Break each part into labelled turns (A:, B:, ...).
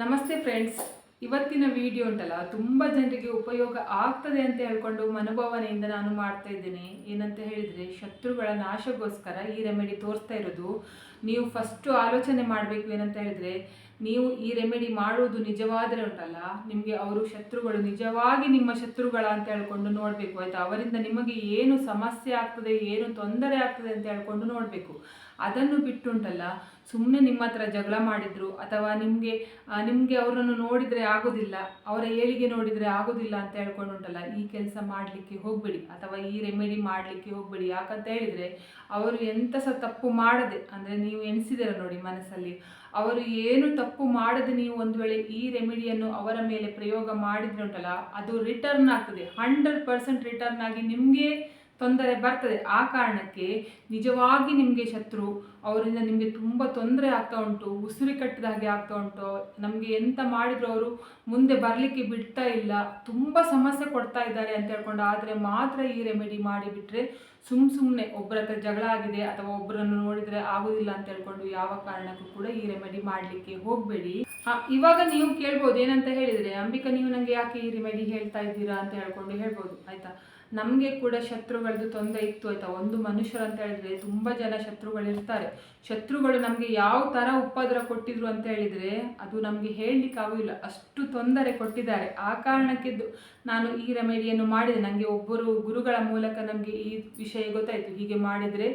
A: ನಮಸ್ತೆ ಫ್ರೆಂಡ್ಸ್. ಇವತ್ತಿನ ವಿಡಿಯೋ ಉಂಟಲ್ಲ, ತುಂಬ ಜನರಿಗೆ ಉಪಯೋಗ ಆಗ್ತದೆ ಅಂತ ಹೇಳ್ಕೊಂಡು ಮನೋಭಾವನೆಯಿಂದ ನಾನು ಮಾಡ್ತಾ ಇದ್ದೇನೆ. ಏನಂತ ಹೇಳಿದರೆ, ಶತ್ರುಗಳ ನಾಶಕ್ಕೋಸ್ಕರ ಈ ರೆಮಿಡಿ ತೋರಿಸ್ತಾ ಇರೋದು. ನೀವು ಫಸ್ಟು ಆಲೋಚನೆ ಮಾಡಬೇಕು ಏನಂತ ಹೇಳಿದರೆ, ನೀವು ಈ ರೆಮಿಡಿ ಮಾಡುವುದು ನಿಜವಾದರೆ ಉಂಟಲ್ಲ, ನಿಮಗೆ ಅವರು ಶತ್ರುಗಳು ನಿಜವಾಗಿ ನಿಮ್ಮ ಶತ್ರುಗಳ ಅಂತ ಹೇಳ್ಕೊಂಡು ನೋಡಬೇಕು. ಆಯಿತಾ? ಅವರಿಂದ ನಿಮಗೆ ಏನು ಸಮಸ್ಯೆ ಆಗ್ತದೆ, ಏನು ತೊಂದರೆ ಆಗ್ತದೆ ಅಂತ ಹೇಳ್ಕೊಂಡು ನೋಡಬೇಕು. ಅದನ್ನು ಬಿಟ್ಟುಂಟಲ್ಲ ಸುಮ್ಮನೆ ನಿಮ್ಮ ಹತ್ರ ಜಗಳ ಮಾಡಿದ್ರು ಅಥವಾ ನಿಮಗೆ ನಿಮಗೆ ಅವರನ್ನು ನೋಡಿದರೆ ಆಗೋದಿಲ್ಲ, ಅವರ ಏಳಿಗೆ ನೋಡಿದರೆ ಆಗೋದಿಲ್ಲ ಅಂತ ಹೇಳ್ಕೊಂಡುಂಟಲ್ಲ, ಈ ಕೆಲಸ ಮಾಡಲಿಕ್ಕೆ ಹೋಗಬೇಡಿ ಅಥವಾ ಈ ರೆಮಿಡಿ ಮಾಡಲಿಕ್ಕೆ ಹೋಗಬೇಡಿ. ಯಾಕಂತ ಹೇಳಿದರೆ ಅವರು ಎಂತ ಸಹ ತಪ್ಪು ಮಾಡದೆ, ಅಂದರೆ ನೀವು ಎಣಿಸಿದಿರ ನೋಡಿ ಮನಸ್ಸಲ್ಲಿ, ಅವರು ಏನು ತಪ್ಪು ಮಾಡದೆ ನೀವು ಒಂದು ವೇಳೆ ಈ ರೆಮಿಡಿಯನ್ನು ಅವರ ಮೇಲೆ ಪ್ರಯೋಗ ಮಾಡಿದ್ರೆ ಉಂಟಲ್ಲ, ಅದು ರಿಟರ್ನ್ ಆಗ್ತದೆ. ಹಂಡ್ರೆಡ್ ಪರ್ಸೆಂಟ್ ರಿಟರ್ನ್ ಆಗಿ ನಿಮಗೆ ತೊಂದರೆ ಬರ್ತದೆ. ಆ ಕಾರಣಕ್ಕೆ ನಿಜವಾಗಿ ನಿಮಗೆ ಶತ್ರು, ಅವರಿಂದ ನಿಮಗೆ ತುಂಬ ತೊಂದರೆ ಆಗ್ತಾ ಉಂಟು, ಉಸಿರಿ ಕಟ್ಟಿದ ಹಾಗೆ ಆಗ್ತಾ ಉಂಟು. ನಮಗೆ ಎಂತ ಮಾಡಿದ್ರು ಅವರು ಮುಂದೆ ಬರಲಿಕ್ಕೆ ಬಿಡ್ತಾ ಇಲ್ಲ. ತುಂಬ ಸಮಸ್ಯೆ ಕೊಡ್ತಾ ಇದ್ದಾರೆ ಅಂತ ಹೇಳ್ಕೊಂಡು ಆದರೆ ಮಾತ್ರ ಈ ರೆಮಿಡಿ ಮಾಡಿಬಿಟ್ರೆ ಸುಮ್ ಸುಮ್ಮನೆ ಒಬ್ಬರ ಹತ್ರ ಜಗಳ ಆಗಿದೆ ಅಥವಾ ಒಬ್ಬರನ್ನು ನೋಡಿದರೆ ಆಗೋದಿಲ್ಲ ಅಂತ ಹೇಳ್ಕೊಂಡು ಯಾವ ಕಾರಣಕ್ಕೂ ಕೂಡ ಈ ರೆಮಿಡಿ ಮಾಡಲಿಕ್ಕೆ ಹೋಗಬೇಡಿ. ಇವಾಗ ನೀವು ಕೇಳ್ಬೋದು ಏನಂತ ಹೇಳಿದರೆ, ಅಂಬಿಕಾ, ನೀವು ನನಗೆ ಯಾಕೆ ಈ ರೆಮಿಡಿ ಹೇಳ್ತಾ ಇದ್ದೀರಾ ಅಂತ ಹೇಳ್ಕೊಂಡು ಹೇಳ್ಬೋದು. ಆಯಿತಾ? ನಮಗೆ ಕೂಡ ಶತ್ರುಗಳದ್ದು ತೊಂದರೆ ಇತ್ತು ಆಯಿತಾ? ಒಂದು ಮನುಷ್ಯರು ಅಂತ ಹೇಳಿದ್ರೆ ತುಂಬ ಜನ ಶತ್ರುಗಳು ಇರ್ತಾರೆ. ಶತ್ರುಗಳು ನಮಗೆ ಯಾವ ಥರ ಉಪದ್ರ ಕೊಟ್ಟಿದ್ರು ಅಂತ ಹೇಳಿದರೆ ಅದು ನಮಗೆ ಹೇಳಲಿಕ್ಕೆ ಆಗೋದಿಲ್ಲ. ಅಷ್ಟು ತೊಂದರೆ ಕೊಟ್ಟಿದ್ದಾರೆ. ಆ ಕಾರಣಕ್ಕೆ ನಾನು ಈ ರೆಮಿಡಿಯನ್ನು ಮಾಡಿದೆ. ನನಗೆ ಒಬ್ಬರು ಗುರುಗಳ ಮೂಲಕ ನಮಗೆ ಈ ವಿಷಯ ಗೊತ್ತಾಯಿತು. ಹೀಗೆ ಮಾಡಿದರೆ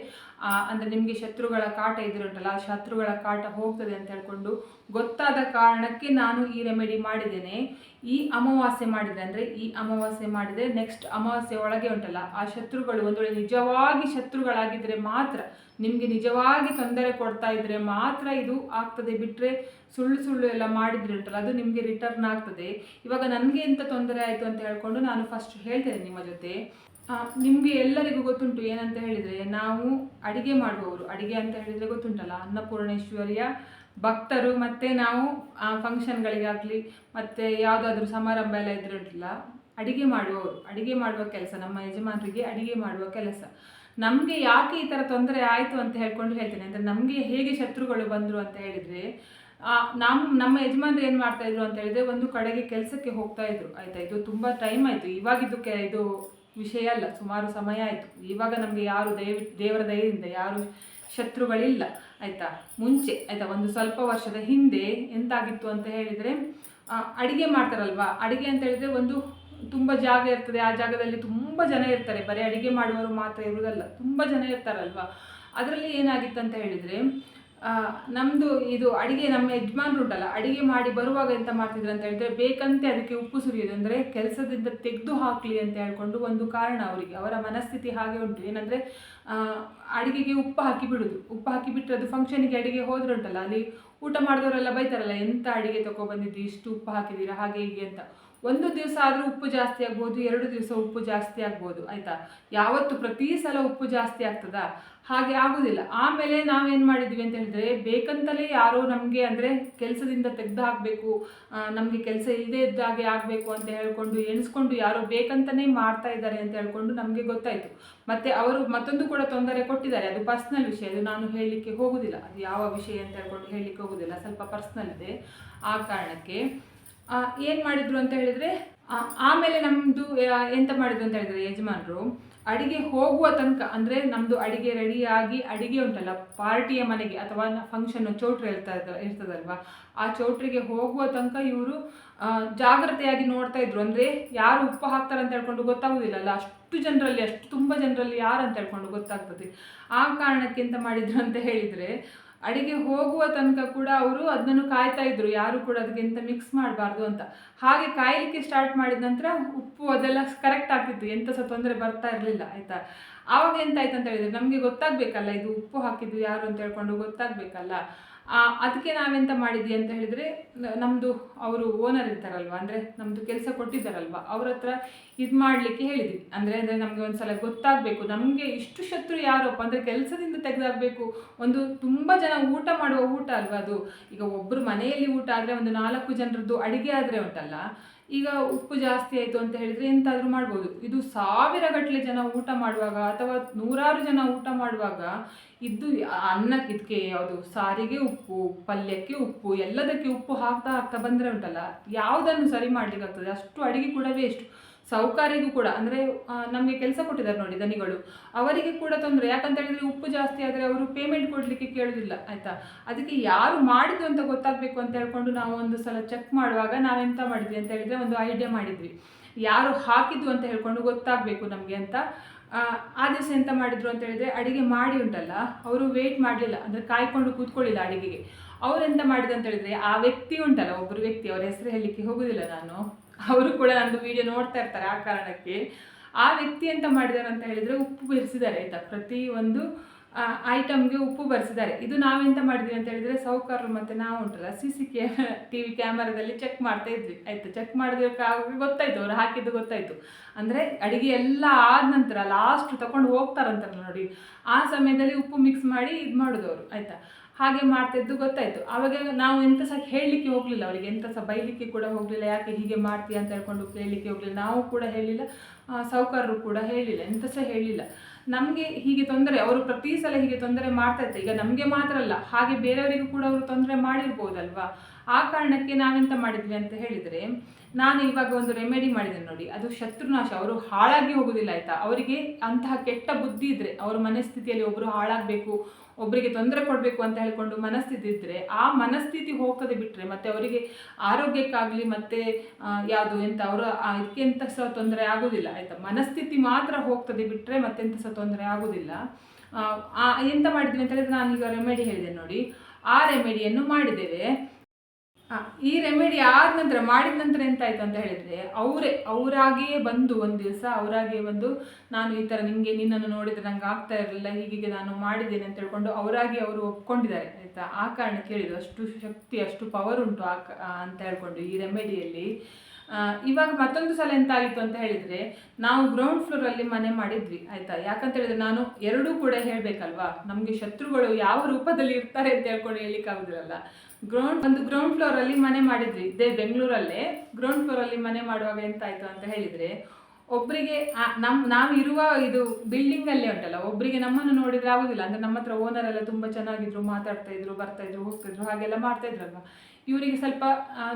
A: ಅಂದರೆ ನಿಮಗೆ ಶತ್ರುಗಳ ಕಾಟ ಇದ್ರೆ ಉಂಟಲ್ಲ ಆ ಶತ್ರುಗಳ ಕಾಟ ಹೋಗ್ತದೆ ಅಂತ ಹೇಳ್ಕೊಂಡು ಗೊತ್ತಾದ ಕಾರಣಕ್ಕೆ ನಾನು ಈ ರೆಮಿಡಿ ಮಾಡಿದ್ದೇನೆ. ಈ ಅಮಾವಾಸ್ಯೆ ಮಾಡಿದೆ ಅಂದರೆ ಈ ಅಮಾವಾಸ್ಯೆ ಮಾಡಿದರೆ ನೆಕ್ಸ್ಟ್ ಅಮಾವಾಸ್ಯೆ ಒಳಗೆ ಉಂಟಲ್ಲ, ಆ ಶತ್ರುಗಳು ಒಂದು ವೇಳೆ ನಿಜವಾಗಿ ಶತ್ರುಗಳಾಗಿದ್ದರೆ ಮಾತ್ರ, ನಿಮಗೆ ನಿಜವಾಗಿ ತೊಂದರೆ ಕೊಡ್ತಾ ಇದ್ರೆ ಮಾತ್ರ ಇದು ಆಗ್ತದೆ. ಬಿಟ್ಟರೆ ಸುಳ್ಳು ಸುಳ್ಳು ಎಲ್ಲ ಮಾಡಿದ್ರೆ ಉಂಟಲ್ಲ, ಅದು ನಿಮಗೆ ರಿಟರ್ನ್ ಆಗ್ತದೆ. ಇವಾಗ ನನಗೆ ಎಂಥ ತೊಂದರೆ ಆಯಿತು ಅಂತ ಹೇಳ್ಕೊಂಡು ನಾನು ಫಸ್ಟ್ ಹೇಳ್ತೇನೆ ನಿಮ್ಮ ಜೊತೆ. ನಿಮಗೆ ಎಲ್ಲರಿಗೂ ಗೊತ್ತುಂಟು ಏನಂತ ಹೇಳಿದರೆ, ನಾವು ಅಡಿಗೆ ಮಾಡುವವರು, ಅಡಿಗೆ ಅಂತ ಹೇಳಿದರೆ ಗೊತ್ತುಂಟಲ್ಲ, ಅನ್ನಪೂರ್ಣೇಶ್ವರಿಯ ಭಕ್ತರು ಮತ್ತು ನಾವು ಆ ಫಂಕ್ಷನ್ಗಳಿಗಾಗಲಿ ಮತ್ತು ಯಾವುದಾದ್ರೂ ಸಮಾರಂಭ ಎಲ್ಲ ಇದ್ರೆ ಉಂಟಲ್ಲ ಅಡಿಗೆ ಮಾಡುವವರು, ಅಡಿಗೆ ಮಾಡುವ ಕೆಲಸ, ನಮ್ಮ ಯಜಮಾನರಿಗೆ ಅಡಿಗೆ ಮಾಡುವ ಕೆಲಸ. ನಮಗೆ ಯಾಕೆ ಈ ಥರ ತೊಂದರೆ ಆಯಿತು ಅಂತ ಹೇಳ್ಕೊಂಡು ಹೇಳ್ತೇನೆ. ಅಂದರೆ ನಮಗೆ ಹೇಗೆ ಶತ್ರುಗಳು ಬಂದರು ಅಂತ ಹೇಳಿದರೆ ನಮ್ಮ ನಮ್ಮ ಯಜಮಾನರು ಏನು ಮಾಡ್ತಾ ಇದ್ರು ಅಂತ ಹೇಳಿದ್ರೆ ಒಂದು ಕಡೆಗೆ ಕೆಲಸಕ್ಕೆ ಹೋಗ್ತಾ ಇದ್ರು. ಆಯ್ತಾ? ಇದು ತುಂಬ ಟೈಮ್ ಆಯಿತು. ಇವಾಗಿದ್ದು ಕೆ, ಇದು ವಿಷಯ ಅಲ್ಲ. ಸುಮಾರು ಸಮಯ ಆಯಿತು. ಇವಾಗ ನಮಗೆ ಯಾರು ದೇವರ ದಯದಿಂದ ಯಾರು ಶತ್ರುಗಳಿಲ್ಲ. ಆಯಿತಾ? ಮುಂಚೆ, ಆಯಿತಾ, ಒಂದು ಸ್ವಲ್ಪ ವರ್ಷದ ಹಿಂದೆ ಎಂತಾಗಿತ್ತು ಅಂತ ಹೇಳಿದರೆ ಅಡಿಗೆ ಮಾಡ್ತಾರಲ್ವಾ? ಅಡಿಗೆ ಅಂತ ಹೇಳಿದರೆ ಒಂದು ತುಂಬ ಜಾಗ ಇರ್ತದೆ. ಆ ಜಾಗದಲ್ಲಿ ತುಂಬ ಜನ ಇರ್ತಾರೆ. ಬರೀ ಅಡಿಗೆ ಮಾಡುವವರು ಮಾತ್ರ ಇರುವುದಲ್ಲ, ತುಂಬ ಜನ ಇರ್ತಾರಲ್ವಾ? ಅದರಲ್ಲಿ ಏನಾಗಿತ್ತು ಅಂತ ಹೇಳಿದರೆ ನಮ್ಮದು ಇದು ಅಡಿಗೆ ನಮ್ಮ ಯಜಮಾನ್ರು ಉಂಟಲ್ಲ, ಅಡಿಗೆ ಮಾಡಿ ಬರುವಾಗ ಎಂತ ಮಾಡ್ತಿದ್ರು ಅಂತ ಹೇಳಿದ್ರೆ ಬೇಕಂತೆ ಅದಕ್ಕೆ ಉಪ್ಪು ಸುರಿಯೋದು. ಅಂದರೆ ಕೆಲಸದಿಂದ ತೆಗೆದು ಹಾಕಲಿ ಅಂತ ಹೇಳ್ಕೊಂಡು ಒಂದು ಕಾರಣ ಅವರಿಗೆ. ಅವರ ಮನಸ್ಥಿತಿ ಹಾಗೆ ಉಂಟು. ಏನಂದರೆ ಅಡಿಗೆಗೆ ಉಪ್ಪು ಹಾಕಿ ಬಿಡುದು. ಉಪ್ಪು ಹಾಕಿ ಬಿಟ್ಟರೆ ಅದು ಫಂಕ್ಷನಿಗೆ ಅಡಿಗೆ ಹೋದ್ರೆ ಉಂಟಲ್ಲ, ಅಲ್ಲಿ ಊಟ ಮಾಡಿದವರೆಲ್ಲ ಬೈತಾರಲ್ಲ ಎಂಥ ಅಡಿಗೆ ತಗೊಬಂದಿದ್ದು ಇಷ್ಟು ಉಪ್ಪು ಹಾಕಿದ್ದೀರಾ, ಹಾಗೆ ಹೀಗೆ ಅಂತ. ಒಂದು ದಿವಸ ಆದರೂ ಉಪ್ಪು ಜಾಸ್ತಿ ಆಗ್ಬೋದು, ಎರಡು ದಿವಸ ಉಪ್ಪು ಜಾಸ್ತಿ ಆಗ್ಬೋದು, ಆಯಿತಾ? ಯಾವತ್ತು ಪ್ರತಿ ಸಲ ಉಪ್ಪು ಜಾಸ್ತಿ ಆಗ್ತದಾ? ಹಾಗೆ ಆಗೋದಿಲ್ಲ. ಆಮೇಲೆ ನಾವೇನು ಮಾಡಿದ್ವಿ ಅಂತ ಹೇಳಿದ್ರೆ, ಬೇಕಂತಲೇ ಯಾರೋ ನಮಗೆ ಅಂದರೆ ಕೆಲಸದಿಂದ ತೆಗೆದು ಹಾಕಬೇಕು ನಮಗೆ ಕೆಲಸ ಇಲ್ಲದೇ ಇದ್ದಾಗೆ ಆಗಬೇಕು ಅಂತ ಹೇಳ್ಕೊಂಡು ಎಣಿಸ್ಕೊಂಡು ಯಾರೋ ಬೇಕಂತಲೇ ಮಾಡ್ತಾ ಇದ್ದಾರೆ ಅಂತ ಹೇಳ್ಕೊಂಡು ನಮಗೆ ಗೊತ್ತಾಯಿತು. ಮತ್ತು ಅವರು ಮತ್ತೊಂದು ಕೂಡ ತೊಂದರೆ ಕೊಟ್ಟಿದ್ದಾರೆ. ಅದು ಪರ್ಸ್ನಲ್ ವಿಷಯ. ಅದು ನಾನು ಹೇಳಲಿಕ್ಕೆ ಹೋಗೋದಿಲ್ಲ. ಅದು ಯಾವ ವಿಷಯ ಅಂತ ಹೇಳ್ಕೊಂಡು ಹೇಳಲಿಕ್ಕೆ ಹೋಗೋದಿಲ್ಲ. ಸ್ವಲ್ಪ ಪರ್ಸ್ನಲ್ ಇದೆ. ಆ ಕಾರಣಕ್ಕೆ ಏನು ಮಾಡಿದ್ರು ಅಂತ ಹೇಳಿದರೆ ಆಮೇಲೆ ನಮ್ಮದು ಎಂತ ಮಾಡಿದ್ರು ಅಂತ ಹೇಳಿದರೆ ಯಜಮಾನರು, ಅಡಿಗೆ ಹೋಗುವ ತನಕ, ಅಂದರೆ ನಮ್ಮದು ಅಡಿಗೆ ರೆಡಿಯಾಗಿ ಅಡಿಗೆ ಉಂಟಲ್ಲ ಪಾರ್ಟಿಯ ಮನೆಗೆ ಅಥವಾ ಫಂಕ್ಷನ್ ಚೌಟ್ರಿ ಇರ್ತಾ ಇರ್ತದಲ್ವ, ಆ ಚೌಟ್ರಿಗೆ ಹೋಗುವ ತನಕ ಇವರು ಜಾಗ್ರತೆಯಾಗಿ ನೋಡ್ತಾ ಇದ್ರು. ಅಂದರೆ ಯಾರು ಉಪ್ಪು ಹಾಕ್ತಾರೆ ಅಂತ ಹೇಳ್ಕೊಂಡು ಗೊತ್ತಾಗೋದಿಲ್ಲಲ್ಲ, ಅಷ್ಟು ಜನರಲ್ಲಿ, ಅಷ್ಟು ತುಂಬ ಜನರಲ್ಲಿ ಯಾರು ಅಂತ ಹೇಳ್ಕೊಂಡು ಗೊತ್ತಾಗ್ತದೆ. ಆ ಕಾರಣಕ್ಕೆ ಎಂತ ಮಾಡಿದ್ರು ಅಂತ ಹೇಳಿದರೆ ಅಡಿಗೆ ಹೋಗುವ ತನಕ ಕೂಡ ಅವರು ಅದನ್ನು ಕಾಯ್ತಾ ಇದ್ರು. ಯಾರು ಕೂಡ ಅದಕ್ಕೆ ಎಂತ ಮಿಕ್ಸ್ ಮಾಡಬಾರ್ದು ಅಂತ. ಹಾಗೆ ಕಾಯಲಿಕ್ಕೆ ಸ್ಟಾರ್ಟ್ ಮಾಡಿದ ನಂತರ ಉಪ್ಪು ಅದೆಲ್ಲ ಕರೆಕ್ಟ್ ಆಗ್ತಿತ್ತು. ಎಂತ ಸಹ ತೊಂದರೆ ಬರ್ತಾ ಇರಲಿಲ್ಲ, ಆಯಿತಾ? ಆವಾಗ ಎಂತಾಯ್ತು ಅಂತ ಹೇಳಿದ್ರೆ, ನಮಗೆ ಗೊತ್ತಾಗಬೇಕಲ್ಲ, ಇದು ಉಪ್ಪು ಹಾಕಿದ್ದು ಯಾರು ಅಂತ ಹೇಳ್ಕೊಂಡು ಗೊತ್ತಾಗಬೇಕಲ್ಲ. ಅದಕ್ಕೆ ನಾವೆಂತ ಮಾಡಿದ್ವಿ ಅಂತ ಹೇಳಿದರೆ ನಮ್ಮದು ಅವರು ಓನರ್ ಇರ್ತಾರಲ್ವ, ಅಂದರೆ ನಮ್ಮದು ಕೆಲಸ ಕೊಟ್ಟಿದ್ದಾರಲ್ವ, ಅವ್ರ ಹತ್ರ ಇದು ಮಾಡಲಿಕ್ಕೆ ಹೇಳಿದ್ವಿ. ಅಂದರೆ ಅಂದರೆ ನಮಗೆ ಒಂದು ಸಲ ಗೊತ್ತಾಗಬೇಕು, ನಮಗೆ ಇಷ್ಟು ಶತ್ರು ಯಾರಪ್ಪ, ಅಂದರೆ ಕೆಲಸದಿಂದ ತೆಗೆದಾಗಬೇಕು, ಒಂದು ತುಂಬ ಜನ ಊಟ ಮಾಡುವ ಊಟ ಅಲ್ವಾ ಅದು? ಈಗ ಒಬ್ಬರು ಮನೆಯಲ್ಲಿ ಊಟ ಆದರೆ ಒಂದು ನಾಲ್ಕು ಜನರದ್ದು ಅಡಿಗೆ ಆದರೆ ಉಂಟಲ್ಲ ಈಗ ಉಪ್ಪು ಜಾಸ್ತಿ ಆಯಿತು ಅಂತ ಹೇಳಿದರೆ ಎಂತಾದರೂ ಮಾಡ್ಬೋದು. ಇದು ಸಾವಿರ ಗಟ್ಟಲೆ ಜನ ಊಟ ಮಾಡುವಾಗ ಅಥವಾ ನೂರಾರು ಜನ ಊಟ ಮಾಡುವಾಗ ಇದು ಅನ್ನಕ್ಕೆ ಇದಕ್ಕೆ ಯಾವುದು ಸಾರಿಗೆ ಉಪ್ಪು, ಪಲ್ಯಕ್ಕೆ ಉಪ್ಪು, ಎಲ್ಲದಕ್ಕೆ ಉಪ್ಪು ಹಾಕ್ತಾ ಹಾಕ್ತಾ ಬಂದರೆ ಉಂಟಲ್ಲ, ಯಾವುದನ್ನು ಸರಿ ಮಾಡಲಿಕ್ಕಾಗ್ತದೆ? ಅಷ್ಟು ಅಡುಗೆ ಕೂಡ ವೇಸ್ಟ್ ಸೌಕಾರಿಗೂ ಕೂಡ ಅಂದರೆ ನಮಗೆ ಕೆಲಸ ಕೊಟ್ಟಿದ್ದಾರೆ ನೋಡಿ ದನಿಗಳು. ಅವರಿಗೆ ಕೂಡ ತೊಂದರೆ ಯಾಕಂತ ಹೇಳಿದ್ರೆ ಉಪ್ಪು ಜಾಸ್ತಿ ಆದರೆ ಅವರು ಪೇಮೆಂಟ್ ಕೊಡಲಿಕ್ಕೆ ಕೇಳೋದಿಲ್ಲ ಆಯಿತಾ? ಅದಕ್ಕೆ ಯಾರು ಮಾಡಿದ್ದು ಅಂತ ಗೊತ್ತಾಗಬೇಕು ಅಂತ ಹೇಳ್ಕೊಂಡು ನಾವು ಒಂದು ಸಲ ಚೆಕ್ ಮಾಡುವಾಗ ನಾವೆಂತ ಮಾಡಿದ್ವಿ ಅಂತ ಹೇಳಿದ್ರೆ ಒಂದು ಐಡಿಯಾ ಮಾಡಿದ್ವಿ. ಯಾರು ಹಾಕಿದ್ದು ಅಂತ ಹೇಳ್ಕೊಂಡು ಗೊತ್ತಾಗಬೇಕು ನಮಗೆ ಅಂತ. ಆ, ದಿವಸ ಎಂತ ಮಾಡಿದ್ರು ಅಂತ ಹೇಳಿದ್ರೆ ಅಡಿಗೆ ಮಾಡಿ ಉಂಟಲ್ಲ ಅವರು ವೇಟ್ ಮಾಡಲಿಲ್ಲ ಅಂದರೆ ಕಾಯ್ಕೊಂಡು ಕೂತ್ಕೊಳ್ಳಿಲ್ಲ ಅಡಿಗೆಗೆ. ಅವರೆಂತ ಮಾಡಿದ್ರು ಅಂತ ಹೇಳಿದ್ರೆ ಆ ವ್ಯಕ್ತಿ ಉಂಟಲ್ಲ ಒಬ್ಬರು ವ್ಯಕ್ತಿ ಅವ್ರ ಹೆಸರು ಹೇಳಲಿಕ್ಕೆ ಹೋಗುದಿಲ್ಲ ನಾನು. ಅವರು ಕೂಡ ನಂದು ವಿಡಿಯೋ ನೋಡ್ತಾ ಇರ್ತಾರೆ ಆ ಕಾರಣಕ್ಕೆ. ಆ ವ್ಯಕ್ತಿ ಎಂತ ಮಾಡಿದಾರೆ ಅಂತ ಹೇಳಿದರೆ ಉಪ್ಪು ಬೆರೆಸಿದ್ದಾರೆ. ಆಯಿತಾ? ಪ್ರತಿ ಒಂದು ಐಟಮ್ಗೆ ಉಪ್ಪು ಬರೆಸಿದ್ದಾರೆ. ಇದು ನಾವೆಂತ ಮಾಡಿದ್ವಿ ಅಂತ ಹೇಳಿದ್ರೆ ಸೌಕರ್ರು ಮತ್ತೆ ನಾವು ಉಂಟಲ್ಲ ಸಿ ಸಿ ಕ್ಯಾ ಟಿ ವಿ ಕ್ಯಾಮರಾದಲ್ಲಿ ಚೆಕ್ ಮಾಡ್ತಾ ಇದ್ವಿ. ಆಯ್ತು ಚೆಕ್ ಮಾಡಿದ್ರೆ ಗೊತ್ತಾಯ್ತು, ಅವ್ರು ಹಾಕಿದ್ದು ಗೊತ್ತಾಯ್ತು. ಅಂದರೆ ಅಡಿಗೆ ಎಲ್ಲ ಆದ ನಂತರ ಲಾಸ್ಟ್ ತಗೊಂಡು ಹೋಗ್ತಾರಂತಾರಲ್ಲ ನೋಡಿ, ಆ ಸಮಯದಲ್ಲಿ ಉಪ್ಪು ಮಿಕ್ಸ್ ಮಾಡಿ ಇದು ಮಾಡೋದು ಅವರು ಆಯಿತಾ? ಹಾಗೆ ಮಾಡ್ತಿದ್ದು ಗೊತ್ತಾಯ್ತು. ಆವಾಗ ನಾವು ಎಂತ ಸಹ ಹೇಳಲಿಕ್ಕೆ ಹೋಗಲಿಲ್ಲ ಅವರಿಗೆ, ಎಂತ ಸಹ ಬೈಲಿಕ್ಕೆ ಕೂಡ ಹೋಗಲಿಲ್ಲ, ಯಾಕೆ ಹೀಗೆ ಮಾಡ್ತೀಯ ಅಂತ ಹೇಳ್ಕೊಂಡು ಕೇಳಲಿಕ್ಕೆ ಹೋಗಲಿಲ್ಲ. ನಾವು ಕೂಡ ಹೇಳಿಲ್ಲ ಸಾಹುಕಾರರು ಕೂಡ ಹೇಳಿಲ್ಲ, ಎಂತ ಸಹ ಹೇಳಿಲ್ಲ. ನಮಗೆ ಹೀಗೆ ತೊಂದರೆ, ಅವರು ಪ್ರತಿ ಸಲ ಹೀಗೆ ತೊಂದರೆ ಮಾಡ್ತಾ ಇರ್ತಾರೆ ಈಗ ನಮಗೆ ಮಾತ್ರ ಅಲ್ಲ, ಹಾಗೆ ಬೇರೆಯವರಿಗೂ ಕೂಡ ಅವರು ತೊಂದರೆ ಮಾಡಿರ್ಬೋದಲ್ವಾ? ಆ ಕಾರಣಕ್ಕೆ ನಾವೆಂತ ಮಾಡಿದ್ವಿ ಅಂತ ಹೇಳಿದರೆ, ನಾನು ಇವಾಗ ಒಂದು ರೆಮೆಡಿ ಮಾಡಿದ್ದೇನೆ ನೋಡಿ. ಅದು ಶತ್ರುನಾಶ, ಅವರು ಹಾಳಾಗಿ ಹೋಗೋದಿಲ್ಲ, ಆಯಿತಾ? ಅವರಿಗೆ ಅಂತಹ ಕೆಟ್ಟ ಬುದ್ಧಿ ಇದ್ದರೆ ಅವರ ಮನಸ್ಥಿತಿಯಲ್ಲಿ ಒಬ್ಬರು ಹಾಳಾಗಬೇಕು ಒಬ್ಬರಿಗೆ ತೊಂದರೆ ಕೊಡಬೇಕು ಅಂತ ಹೇಳ್ಕೊಂಡು ಮನಸ್ಥಿತಿ ಇದ್ದರೆ ಆ ಮನಸ್ಥಿತಿ ಹೋಗ್ತದೆ ಬಿಟ್ಟರೆ ಮತ್ತು ಅವರಿಗೆ ಆರೋಗ್ಯಕ್ಕಾಗಲಿ ಮತ್ತೆ ಯಾವುದು ಎಂತ ಅವರ ಇದಕ್ಕೆ ಎಂತ ಸಹ ತೊಂದರೆ ಆಗೋದಿಲ್ಲ, ಆಯಿತಾ? ಮನಸ್ಥಿತಿ ಮಾತ್ರ ಹೋಗ್ತದೆ ಬಿಟ್ಟರೆ ಮತ್ತೆಂತ ಸಹ ತೊಂದರೆ ಆಗೋದಿಲ್ಲ. ಎಂತ ಮಾಡಿದ್ದೀನಿ ಅಂತ ಹೇಳಿದ್ರೆ ಈಗ ರೆಮಿಡಿ ಹೇಳಿದೆ ನೋಡಿ. ಆ ರೆಮೆಡಿಯನ್ನು ಮಾಡಿದ್ದೇವೆ. ಈ ರೆಮಿಡಿ ಆದ ನಂತರ, ಮಾಡಿದ ನಂತರ ಎಂತಾಯ್ತು ಅಂತ ಹೇಳಿದ್ರೆ, ಅವರೇ, ಅವರಾಗಿಯೇ ಬಂದು ಒಂದು ದಿವಸ, ಅವರಾಗಿಯೇ ಬಂದು, ನಾನು ಈ ಥರ ನಿಮಗೆ ನಿನ್ನನ್ನು ನೋಡಿದ್ರೆ ನಂಗೆ ಆಗ್ತಾ ಇರಲಿಲ್ಲ ಹೀಗೆ ನಾನು ಮಾಡಿದ್ದೇನೆ ಅಂತ ಹೇಳ್ಕೊಂಡು ಅವರಾಗಿ ಅವರು ಒಪ್ಕೊಂಡಿದ್ದಾರೆ, ಆಯಿತಾ? ಆ ಕಾರಣ ಕೇಳಿದ್ರು ಅಷ್ಟು ಶಕ್ತಿ, ಅಷ್ಟು ಪವರ್ ಉಂಟು ಆ ಅಂತ ಹೇಳ್ಕೊಂಡು ಈ ರೆಮಿಡಿಯಲ್ಲಿ ಇವಾಗ ಮತ್ತೊಂದು ಸಲ ಎಂತ ಆಯಿತು ಅಂತ ಹೇಳಿದ್ರೆ, ನಾವು ಗ್ರೌಂಡ್ ಫ್ಲೋರಲ್ಲಿ ಮನೆ ಮಾಡಿದ್ವಿ, ಆಯ್ತಾ? ಯಾಕಂತ ಹೇಳಿದ್ರೆ ನಾನು ಎರಡೂ ಕೂಡ ಹೇಳಬೇಕಲ್ವಾ? ನಮಗೆ ಶತ್ರುಗಳು ಯಾವ ರೂಪದಲ್ಲಿ ಇರ್ತಾರೆ ಅಂತ ಹೇಳ್ಕೊಂಡು ಹೇಳಿಕ್ಕಾಗುದಿರಲ್ಲ ಗ್ರೌಂಡ್ ಒಂದು ಗ್ರೌಂಡ್ ಫ್ಲೋರ್ ಅಲ್ಲಿ ಮನೆ ಮಾಡಿದ್ವಿ. ಇದೇ ಬೆಂಗಳೂರಲ್ಲೇ. ಗ್ರೌಂಡ್ ಫ್ಲೋರ್ ಅಲ್ಲಿ ಮನೆ ಮಾಡುವಾಗ ಎಂತ ಆಯ್ತು ಅಂತ ಹೇಳಿದ್ರೆ ಒಬ್ಬರಿಗೆ ನಮ್, ನಾವು ಇರುವ ಇದು ಬಿಲ್ಡಿಂಗ್ ಅಲ್ಲೇ ಉಂಟಲ್ಲ ಒಬ್ಬರಿಗೆ ನಮ್ಮನ್ನು ನೋಡಿದ್ರೆ ಆಗುದಿಲ್ಲ. ಅಂದ್ರೆ ನಮ್ಮ ಹತ್ರ ಓನರ್ ಎಲ್ಲ ತುಂಬಾ ಚೆನ್ನಾಗಿದ್ರು, ಮಾತಾಡ್ತಾ ಇದ್ರು, ಬರ್ತಾ ಇದ್ರು ಹೋಗ್ತಿದ್ರು ಹಾಗೆಲ್ಲ ಮಾಡ್ತಾ ಇದ್ರಲ್ವಾ? ಇವರಿಗೆ ಸ್ವಲ್ಪ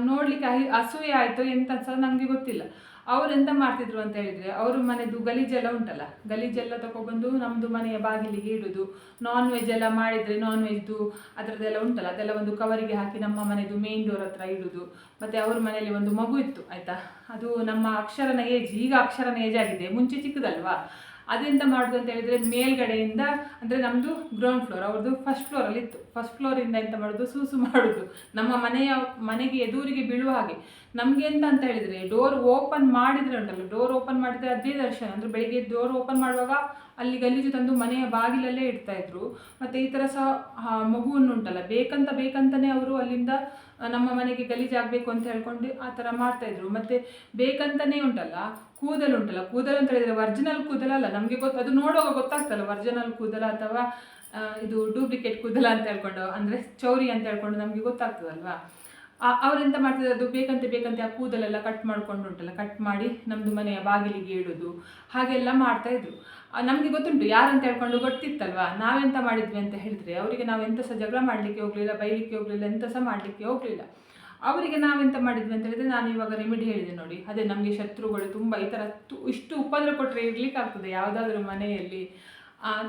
A: ನೋಡ್ಲಿಕ್ಕೆ ಅಸೂಯೆ ಆಯ್ತು ಎಂತ ಸಹ ನನಗೆ ಗೊತ್ತಿಲ್ಲ. ಅವ್ರು ಎಂತ ಮಾಡ್ತಿದ್ರು ಅಂತ ಹೇಳಿದ್ರೆ, ಅವರು ಮನೆದು ಗಲೀಜೆಲ್ಲ ಉಂಟಲ್ಲ ಗಲೀಜೆಲ್ಲ ತಗೊಬಂದು ನಮ್ಮದು ಮನೆಯ ಬಾಗಿಲಿಗೆ ಇಡುದು. ನಾನ್ ವೆಜ್ ಎಲ್ಲ ಮಾಡಿದ್ರೆ ನಾನ್ ವೆಜ್ದು ಅದರದ್ದೆಲ್ಲ ಉಂಟಲ್ಲ, ಅದೆಲ್ಲ ಒಂದು ಕವರಿಗೆ ಹಾಕಿ ನಮ್ಮ ಮನೆದು ಮೇನ್ ಡೋರ್ ಹತ್ರ ಇಡುದು. ಮತ್ತೆ ಅವ್ರ ಮನೆಯಲ್ಲಿ ಒಂದು ಮಗು ಇತ್ತು, ಆಯ್ತಾ? ಅದು ನಮ್ಮ ಅಕ್ಷರನ ಏಜ್ ಈಗ ಅಕ್ಷರನ ಏಜ್ ಆಗಿದೆ. ಮುಂಚೆ ಚಿಕ್ಕದಲ್ವಾ? ಅದೆಂತ ಮಾಡೋದು ಅಂತ ಹೇಳಿದ್ರೆ ಮೇಲ್ಗಡೆಯಿಂದ, ಅಂದರೆ ನಮ್ಮದು ಗ್ರೌಂಡ್ ಫ್ಲೋರ್ ಅವ್ರದ್ದು ಫಸ್ಟ್ ಫ್ಲೋರಲ್ಲಿ ಇತ್ತು. ಫಸ್ಟ್ ಫ್ಲೋರಿಂದ ಎಂತ ಮಾಡೋದು? ಸೂಸು ಮಾಡೋದು. ನಮ್ಮ ಮನೆಯ, ಮನೆಗೆ ಎದುರಿಗೆ ಬೀಳುವ ಹಾಗೆ. ನಮಗೆ ಎಂತ ಅಂತ ಹೇಳಿದರೆ ಡೋರ್ ಓಪನ್ ಮಾಡಿದರೆ ಉಂಟಲ್ಲ ಡೋರ್ ಓಪನ್ ಮಾಡಿದರೆ ಅದೇ ದರ್ಶನ. ಅಂದರೆ ಬೆಳಿಗ್ಗೆ ಡೋರ್ ಓಪನ್ ಮಾಡುವಾಗ ಅಲ್ಲಿ ಗಲೀಜು ತಂದು ಮನೆಯ ಬಾಗಿಲಲ್ಲೇ ಇಡ್ತಾ ಇದ್ರು. ಮತ್ತೆ ಈ ಥರ ಸಹ ಮಗುವನ್ನು ಉಂಟಲ್ಲ, ಬೇಕಂತ ಬೇಕಂತಲೇ ಅವರು ಅಲ್ಲಿಂದ ನಮ್ಮ ಮನೆಗೆ ಗಲೀಜಾಗಬೇಕು ಅಂತ ಹೇಳ್ಕೊಂಡು ಆ ಥರ ಮಾಡ್ತಾ ಮತ್ತು ಬೇಕಂತಾನೆ ಉಂಟಲ್ಲ ಕೂದಲು ಉಂಟಲ್ಲ, ಕೂದಲು ಅಂತ ಹೇಳಿದ್ರೆ ಕೂದಲ ಕೂದಲಲ್ಲ ನಮಗೆ ಗೊತ್ತು ಅದು ನೋಡುವಾಗ ಗೊತ್ತಾಗ್ತಲ್ಲ ವರ್ಜಿನಲ್ ಕೂದಲ ಅಥವಾ ಇದು ಡೂಪ್ಲಿಕೇಟ್ ಕೂದಲ ಅಂತ ಹೇಳ್ಕೊಂಡು, ಅಂದ್ರೆ ಚೌರಿ ಅಂತ ಹೇಳ್ಕೊಂಡು ನಮಗೆ ಗೊತ್ತಾಗ್ತದಲ್ವಾ? ಅವರೆಂತ ಮಾಡ್ತಿದ್ರು ಅದು ಬೇಕಂತೆ ಬೇಕಂತೆ ಆ ಕೂದಲೆಲ್ಲ ಕಟ್ ಮಾಡ್ಕೊಂಡು ಉಂಟಲ್ಲ ಕಟ್ ಮಾಡಿ ನಮ್ದು ಮನೆಯ ಬಾಗಿಲಿಗೆ ಇಡುದು, ಹಾಗೆಲ್ಲ ಮಾಡ್ತಾ ಇದ್ರು. ನಮಗೆ ಗೊತ್ತುಂಟು ಯಾರಂತ ಹೇಳ್ಕೊಂಡು ಗೊತ್ತಿತ್ತಲ್ವಾ? ನಾವೆಂತ ಮಾಡಿದ್ವಿ ಅಂತ ಹೇಳಿದ್ರೆ, ಅವರಿಗೆ ನಾವು ಎಂತ ಸಹ ಜಗಳ ಮಾಡಲಿಕ್ಕೆ ಹೋಗ್ಲಿಲ್ಲ, ಬೈಲಿಕ್ಕೆ ಹೋಗ್ಲಿಲ್ಲ, ಎಂತ ಸಹ ಮಾಡಲಿಕ್ಕೆ ಹೋಗ್ಲಿಲ್ಲ. ಅವರಿಗೆ ನಾವೆಂತ ಮಾಡಿದ್ವಿ ಅಂತ ಹೇಳಿದ್ರೆ ನಾನು ಇವಾಗ ರೆಮಿಡಿ ಹೇಳಿದೆ ನೋಡಿ. ಅದೇ ನಮಗೆ ಶತ್ರುಗಳು ತುಂಬ ಈ ಥರ ಇಷ್ಟು ಉಪದ್ರ ಕೊಟ್ಟರೆ ಇರ್ಲಿಕ್ಕೆ ಆಗ್ತದೆ ಯಾವುದಾದ್ರೂ ಮನೆಯಲ್ಲಿ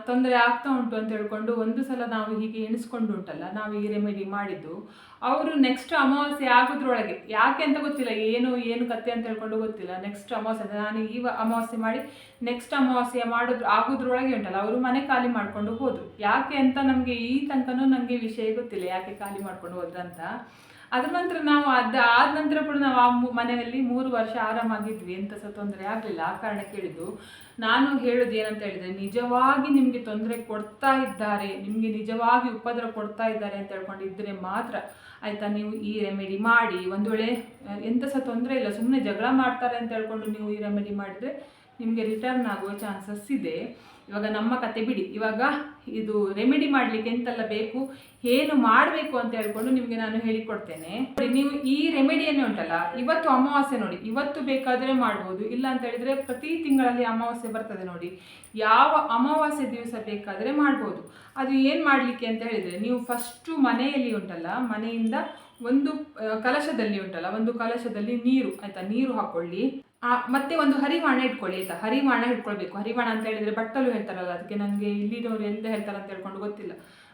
A: ತೊಂದರೆ ಆಗ್ತಾ ಉಂಟು ಅಂತ ಹೇಳ್ಕೊಂಡು ಒಂದು ಸಲ ನಾವು ಹೀಗೆ ಎಣಿಸ್ಕೊಂಡು ಉಂಟಲ್ಲ, ನಾವು ಈ ರೆಮಿಡಿ ಮಾಡಿದ್ದು. ಅವರು ನೆಕ್ಸ್ಟ್ ಅಮಾವಾಸ್ಯೆ ಆಗೋದ್ರೊಳಗೆ, ಯಾಕೆ ಅಂತ ಗೊತ್ತಿಲ್ಲ, ಏನು ಏನು ಕತೆ ಅಂತ ಹೇಳ್ಕೊಂಡು ಗೊತ್ತಿಲ್ಲ. ನೆಕ್ಸ್ಟ್ ಅಮಾವಾಸ್ಯೆ ನಾನು ಈ ಅಮಾವಾಸ್ಯೆ ಮಾಡಿ ನೆಕ್ಸ್ಟ್ ಅಮಾವಾಸ್ಯೆ ಮಾಡಿದ್ರು ಆಗೋದ್ರೊಳಗೆ ಉಂಟಲ್ಲ, ಅವರು ಮನೆ ಖಾಲಿ ಮಾಡ್ಕೊಂಡು ಹೋದರು. ಯಾಕೆ ಅಂತ ನಮಗೆ ಈ ತನಕನೂ ನನಗೆ ವಿಷಯ ಗೊತ್ತಿಲ್ಲ, ಯಾಕೆ ಖಾಲಿ ಮಾಡ್ಕೊಂಡು ಹೋದ್ರಂತ. ಅದ್ರ ನಂತರ ನಾವು ಅದ ಆದ ನಂತರ ಕೂಡ ನಾವು ಆ ಮನೆಯಲ್ಲಿ ಮೂರು ವರ್ಷ ಆರಾಮಾಗಿದ್ವಿ. ಎಂತ ಸಹ ತೊಂದರೆ ಆಗಲಿಲ್ಲ. ಆ ಕಾರಣ ಕೇಳಿದ್ದು, ನಾನು ಹೇಳೋದು ಏನಂತ ಹೇಳಿದ್ರೆ, ನಿಜವಾಗಿ ನಿಮಗೆ ತೊಂದರೆ ಕೊಡ್ತಾ ಇದ್ದಾರೆ, ನಿಮಗೆ ನಿಜವಾಗಿ ಉಪದ್ರ ಕೊಡ್ತಾ ಇದ್ದಾರೆ ಅಂತ ಹೇಳ್ಕೊಂಡಿದ್ರೆ ಮಾತ್ರ ಆಯಿತಾ? ನೀವು ಈ ರೆಮಿಡಿ ಮಾಡಿ ಒಂದು ವೇಳೆ ಎಂತ ಸಹ ತೊಂದರೆ ಇಲ್ಲ. ಸುಮ್ಮನೆ ಜಗಳ ಮಾಡ್ತಾರೆ ಅಂತ ಹೇಳ್ಕೊಂಡು ನೀವು ಈ ರೆಮಿಡಿ ಮಾಡಿದ್ರೆ ನಿಮಗೆ ರಿಟರ್ನ್ ಆಗುವ ಚಾನ್ಸಸ್ ಇದೆ. ಇವಾಗ ನಮ್ಮ ಕತೆ ಬಿಡಿ. ಇವಾಗ ಇದು ರೆಮಿಡಿ ಮಾಡಲಿಕ್ಕೆ ಎಂತೆಲ್ಲ ಬೇಕು, ಏನು ಮಾಡಬೇಕು ಅಂತ ಹೇಳ್ಕೊಂಡು ನಿಮಗೆ ನಾನು ಹೇಳಿಕೊಡ್ತೇನೆ. ನೀವು ಈ ರೆಮಿಡಿಯನ್ನೇ ಉಂಟಲ್ಲ, ಇವತ್ತು ಅಮಾವಾಸ್ಯೆ ನೋಡಿ, ಇವತ್ತು ಬೇಕಾದರೆ ಮಾಡ್ಬೋದು, ಇಲ್ಲ ಅಂತ ಹೇಳಿದ್ರೆ ಪ್ರತಿ ತಿಂಗಳಲ್ಲಿ ಅಮಾವಾಸ್ಯೆ ಬರ್ತದೆ ನೋಡಿ. ಯಾವ ಅಮಾವಾಸ್ಯೆ ದಿವಸ ಬೇಕಾದರೆ ಮಾಡ್ಬೋದು. ಅದು ಏನು ಮಾಡಲಿಕ್ಕೆ ಅಂತ ಹೇಳಿದರೆ, ನೀವು ಫಸ್ಟು ಮನೆಯಲ್ಲಿ ಉಂಟಲ್ಲ, ಮನೆಯಿಂದ ಒಂದು ಕಲಶದಲ್ಲಿ ಉಂಟಲ್ಲ, ಒಂದು ಕಲಶದಲ್ಲಿ ನೀರು, ಆಯ್ತಾ, ನೀರು ಹಾಕೊಳ್ಳಿ. ಮತ್ತೆ ಒಂದು ಹರಿವಾಣ ಇಟ್ಕೊಳ್ಳಿ ಆಯಿತಾ? ಹರಿವಾಣ ಇಟ್ಕೊಳ್ಬೇಕು. ಹರಿವಾಣ ಅಂತ ಹೇಳಿದ್ರೆ ಬಟ್ಟಲು ಹೇಳ್ತಾರಲ್ಲ ಅದಕ್ಕೆ ನನಗೆ ಇಲ್ಲಿನವ್ರು ಎಂತ ಹೇಳ್ತಾರೆ ಅಂತ ಹೇಳ್ಕೊಂಡು ಗೊತ್ತಿಲ್ಲ.